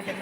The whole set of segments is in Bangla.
আসে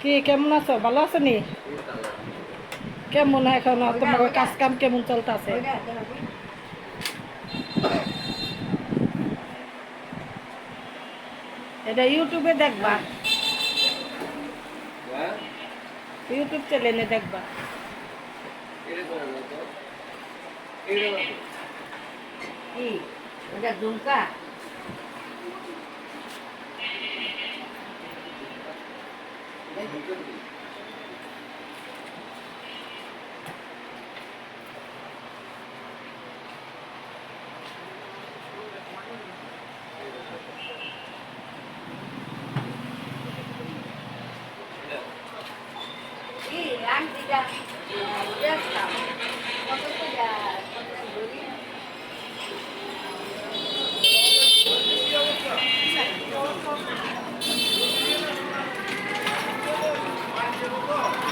কি কেমন আছো? ভালো আছো নি? কেমন এখন তোমার কাজ কাম কেমন চলতেছে? এটা ইউটিউবে দেখবা। ইউটিউব চ্যানেলে দেখবা। কি? ওটা দুমকা কি? Let's go.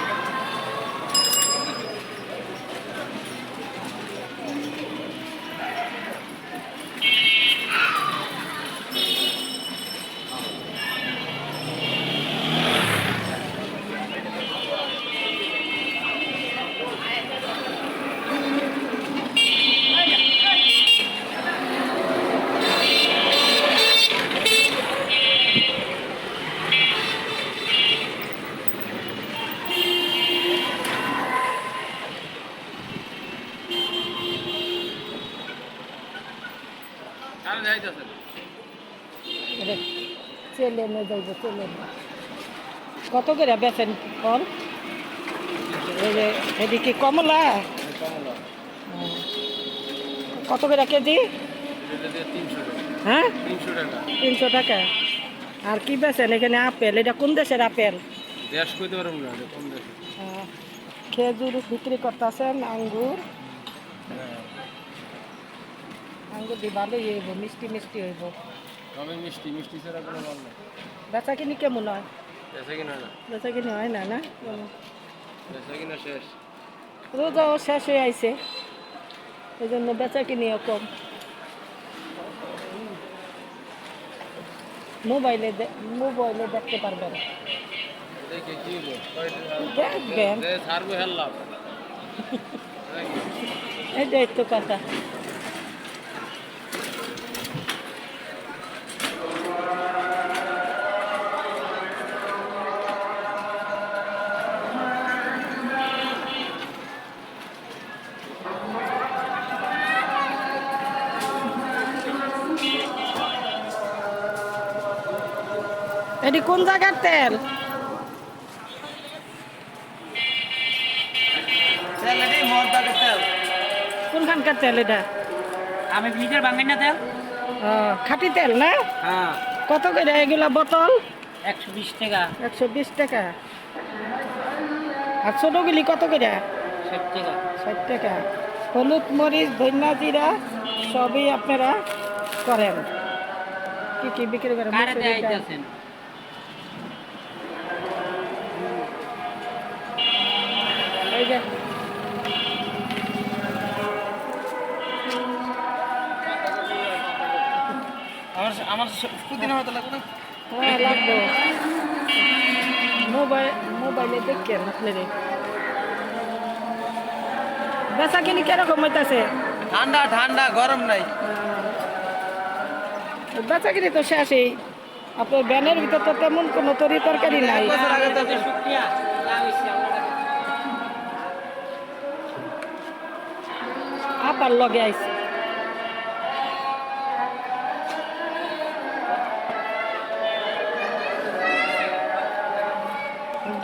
এটা চ্যানেলে যাইব চ্যানেলে কত করে বেচেন ফল এদিকে কমলা। হুম। কত করে কেজি? হ্যাঁ? তিনশো টাকা। আর কি বেচেন এখানে আপেল? এটা কোন দেশের আপেল? আহ, খেজুর বিক্রি করতেছেন আঙ্গুর। আঙ্গুর দিয়ে ভালোই হইব মিষ্টি মিষ্টি হইব। তবে মিষ্টি মিষ্টি ছাড়া কোনো মাল নেই। বেচা কিনি কেমন হয়? বেচা কিনা না। বেচা কিনি হয় না না? বেচা কিনা শেষ। রোজাও শেষ হয়ে আইছে। এই জন্য বেচা কিনিও কম। মোবাইলে দে- মোবাইলে দেখতে পারবেন দেখে কি দেখবেন। এটাই তো কথা। এটি কোন জায়গার তেল? কোনখানকার তেল এটা? আমি ফ্রিজের বাঙাই না তেল খাঁটি তেল না? হ্যাঁ। কত করে এগুলা বোতল? একশো বিশ টাকা। একশো বিশ টাকা। আর ছোটোগুলি কত করে? ষাট টাকা। ষাট টাকা। হলুদ মরিচ ধনিয়া জিরা সবই আপনারা করেন। কি কি বিক্রি করেন? আমার আমার পুদিনা হতে লাগবে হ্যাঁ লাগবে। মোবাইল মোবাইলে দেখেন আপনারে বেচা কিনি কীরকম হইতাছে? ঠান্ডা ঠান্ডা গরম নাই। বেচা কিনি তো শেষই। আপনার ব্যানের ভিতর তো তেমন কোনো তরি তরকারি নাই। আপার লগে আইছে।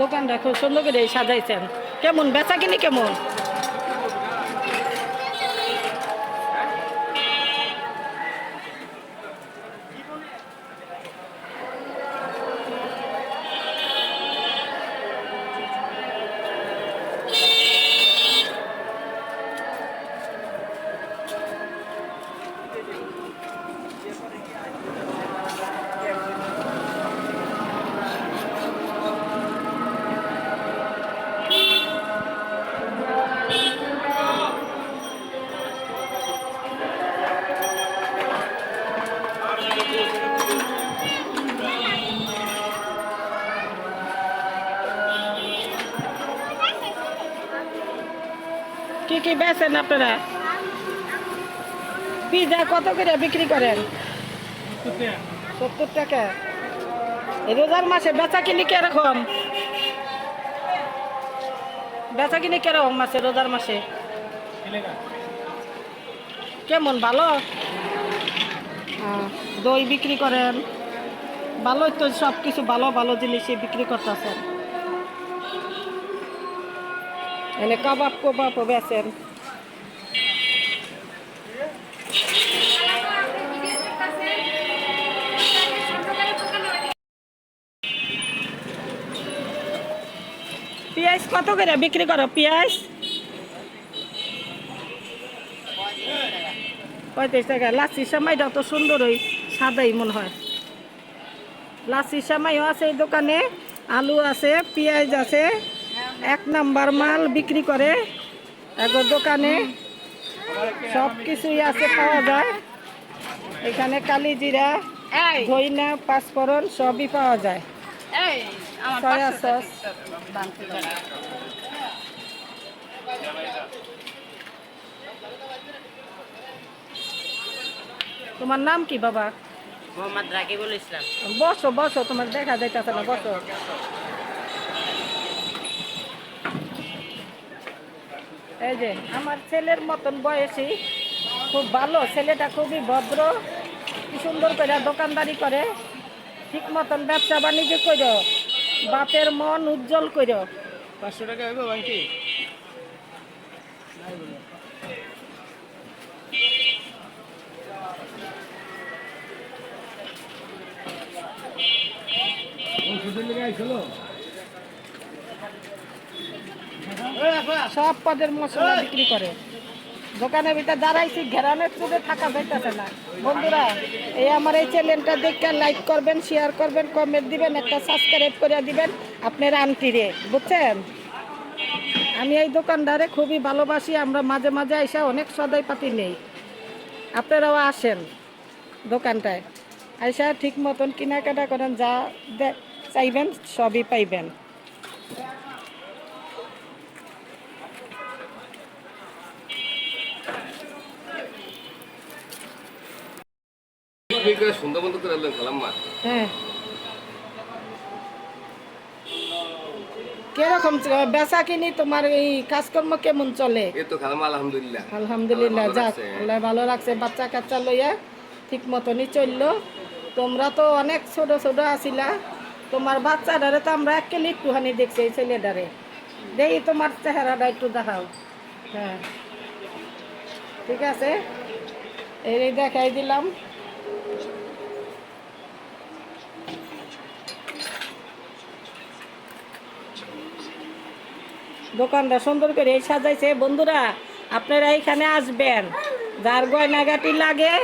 দোকানটা খুব সুন্দর করে সাজাইছেন। কেমন? বেচা কিনি কেমন? কি বেচেন আপনারা? পিজা কত করে বিক্রি করেন? সত্তর টাকা। রোজার মাসে বেচা কিনি কীরকম? বেচা কিনি কীরকম মাসে, রোজার মাসে? কেমন, ভালো? দই বিক্রি করেন। ভালোই তো সব কিছু ভালো ভালো জিনিসই বিক্রি করতেছেন। এনে কাবাব কবাব বেচেন পেঁয়াজ কত করে বিক্রি করো পেঁয়াজ? পঁয়ত্রিশ টাকা। লাচ্ছি সামাইটা তো সুন্দর ওই সাদাই মনে হয়। লাচ্ছি সামাইও আছে এই দোকানে, আলু আছে, পেঁয়াজ আছে। এক নাম্বার মাল বিক্রি করে এগো দোকানে। সব কিছুই আছে পাওয়া যায়। এখানে কালি জিরা ধইনা পাঁচফোড়ন সবই পাওয়া যায়। Soya sauce. তোমার নাম কি বাবা? মোহাম্মদ রাকিবুল ইসলাম। বসো বসো তোমার দেখা যাইতেছে না বসো। এই যে আমার ছেলের মতন বয়সী খুব ভালো ছেলেটা খুবই ভদ্র কি সুন্দর করে দোকানদারি করে ঠিক মতন ব্যবসা বাণিজ্য করো বাপের মন উজ্জ্বল করো পাঁচশো টাকা হইব বাকি সব পদের মশলা বিক্রি করে। দোকানের ভিতরে দাঁড়াইছি ঘেরানের চুলে থাকা যাইতেছে না। বন্ধুরা এই আমার এই চ্যানেলটা দেখে লাইক করবেন শেয়ার করবেন কমেন্ট দিবেন একটা সাবস্ক্রাইব করে দিবেন আপনার আন্টিরে বুঝছেন? আমি এই দোকানদারে খুবই ভালোবাসি আমরা মাঝে মাঝে এসে অনেক সদাই পাতি নেই। আপনারাও আসেন দোকানটায়। আইসা ঠিক মতন কেনাকাটা করেন যা চাইবেন সবই পাইবেন। সুন্দর মতো করে খেলাম মা হ্যাঁ। কীরকম বেচা কিনি তোমার এই কাজকর্ম কেমন চলে? এই তো খেলাম আলহামদুলিল্লাহ। আলহামদুলিল্লাহ যাক আল্লাহ ভালো রাখছে বাচ্চা কাচ্চা লইয়া ঠিক মতনই চলল। তোমরা তো অনেক ছোট ছোট আছিলা। তোমার বাচ্চাটারে তো আমরা একেলে একটুখানি দেখছি এই ছেলেটারে। দেখি তোমার চেহারাটা একটু দেখাও। হ্যাঁ। ঠিক আছে? এই দেখাই দিলাম। দোকানটা সুন্দর করে সাজাইছে। বন্ধুরা, আপনারা এখানে আসবেন। যার গয়নাগাটি লাগে,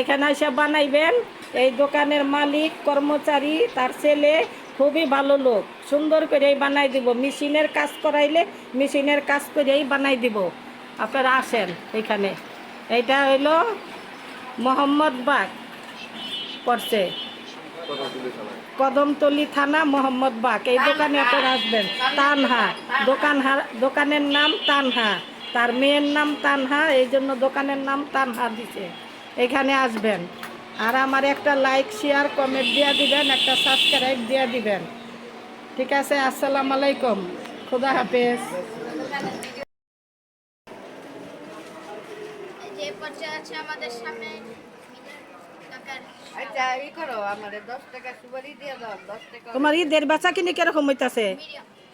এখানে এসে বানাইবেন। এই দোকানের মালিক, কর্মচারী, তার ছেলে, খুবই ভালো লোক। সুন্দর করেই বানাই দিব। মেশিনের কাজ করাইলে মেশিনের কাজ করেই বানাই দিব। আপনারা আসেন এখানে। এইটা হইল মোহাম্মদ বাগ চালায় কদমতলি থানা মোহাম্মদ বাগ এই দোকানে আপনারা আসবেন। তানহা। দোকান হা- দোকানের নাম তানহা। তার মেয়ের নাম তানহা, এই জন্য দোকানের নাম তানহা দিছে। এখানে আসবেন। আর আমার একটা লাইক শেয়ার কমেন্ট দিয়ে দিবেন, একটা সাবস্ক্রাইব দিয়ে দিবেন। ঠিক আছে? আসসালামু আলাইকুম। খুদা হাফেজ। আমাদের সামনে কাকার আচ্ছা ই করো আমাদের দশ টাকা সুপারি দিয়ে দাও দশ টাকা তোমার ঈদের বেচা কিনি কীরকম হইতাছে?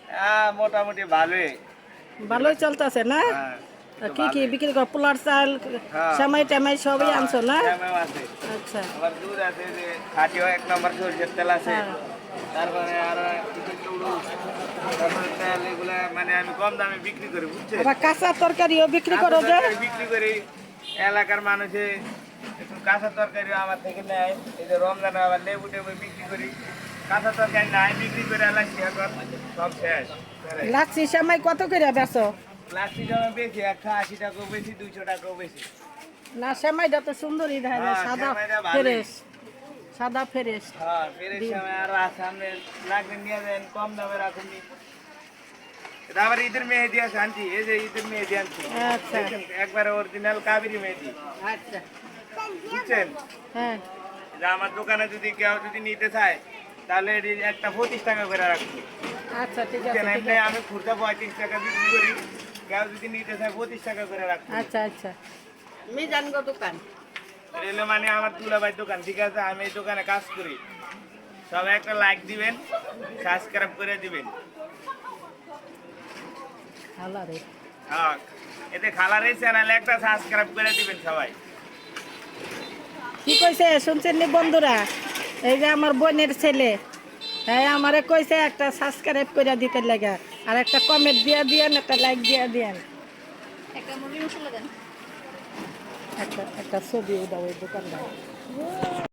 হ্যাঁ মোটামুটি ভালোই। ভালোই চলতেছে না? হ্যাঁ কি কি বিক্রি কর পোলার চাল হ্যাঁ। সেমাই টেমাই সবই আনছো না? আচ্ছা। আবার দুধ আছে যে খাটিও এক নম্বর সরষের তেল আছে। হ্যাঁ। তারপরে আর কিছু লুড়ু তারপরে তেল এগুলা মানে আমি কম দামে বিক্রি করি কাঁচা তরকারিও বিক্রি করো যে? বিক্রি করি। এলাকার মানুষে একটু কাঁচা তরকারি আমার থেকে নেয়। এই যে রমজানে আবার লেবু টেবু বিক্রি করি। কাঁচা তরকারি নাই বিক্রি করে এলাকি এখন। সব শেষ। লাচ্ছি সেমাই কত করে বেচো? প্লাস্টিক আমার বেশি একশো আশি টাকাও বেশি দুইশো টাকাও বেশি। না সেমাইটা তো সুন্দরই দেখা যায় হ্যাঁ, সাদা ফ্রেশ সাদা ফ্রেশ হ্যাঁ সময় আরও সামনে লাগবে নিয়ে যান কম দামে রাখুন তারপরে ঈদের মেহেদি আছে আনছি এই যে ঈদের মেহেদি আনছি। একবার দেখছেন, একবারে অরিজিনাল কাবেরি মেহেদি। আচ্ছা। বুঝছেন? হ্যাঁ। আমার দোকানে যদি কেউ যদি নিতে চায় তাহলে একটা পঁচিশ টাকা করে রাখব। আচ্ছা ঠিক আছে এমনি আমি খুচরা পঁয়ত্রিশ টাকা বিক্রি করি। কেউ যদি নিতে চায় পঁচিশ টাকা করে রাখব। আচ্ছা আচ্ছা। মিজান গো দোকান। এলো মানে আমার দুলাভাই দোকান ঠিক আছে? আমি এই দোকানে কাজ করি। সবাই একটা লাইক দিবেন সাবস্ক্রাইব করে দিবেন। ভালো হ্যাঁ এতে খালার এই একটা সাবস্ক্রাইব করে দিবেন সবাই। কি কইছে শুনছেন নি বন্ধুরা? এই যে আমার বোনের ছেলে হ্যাঁ আমারে কইছে একটা সাবস্ক্রাইব করে দিতে লাগে। আর একটা কমেন্ট দিয়ে দিয়েন একটা লাইক দিয়ে দিয়েন। একটা মুরগি মশলা দেন। একটা একটা ছবি দাও ওই দোকানদার।